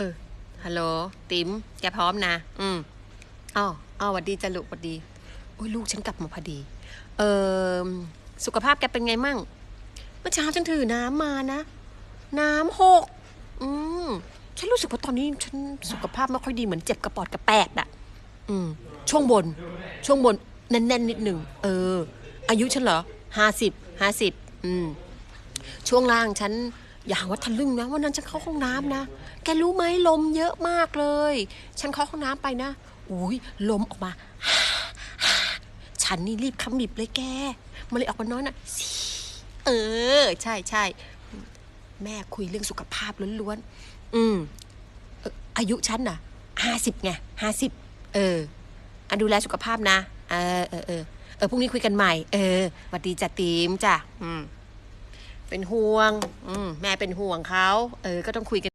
เออ ฮัลโหล ติ๋ม แกพร้อมนะ อืมอ้าวอ้าวหวัดดีจ้ะลูกหวัดดี โอ้ยลูกฉันกลับมาพอดี เออสุขภาพแกเป็นไงมั่ง เมื่อเช้าฉันถือน้ำมานะ น้ำหก อืม ฉันรู้สึกว่าตอนนี้ฉันสุขภาพไม่ค่อยดีเหมือนเจ็บกระปอดกระแปดอะอืม ช่วงบน ช่วงบนแน่นๆนิดหนึ่ง เออ อายุฉันเหรอห้าสิบ ห้าสิบ อืม ช่วงล่างฉัน อย่าหาว่าทะลึ่งนะวันนั้นฉันเข้าห้องน้ำนะ แกรู้ไหมลมเยอะมากเลย ฉันเข้าห้องน้ำไปนะอุ้ยลมออกมา ฉันนี่รีบขมิบเลยแกมันเลยออกมาน้อยนะเออ ใช่ใช่แม่คุยเรื่องสุขภาพล้วนๆอืมเอ่ออายุฉันน่ะห้าสิบไงห้าสิบเอออันดูแลสุขภาพนะ เออเออเออเออพรุ่งนี้คุยกันใหม่ เออสวัสดีจ้ะตีมจ้ะอืม เป็นห่วง อืมแม่เป็นห่วงเขา เออ ก็ต้องคุยกัน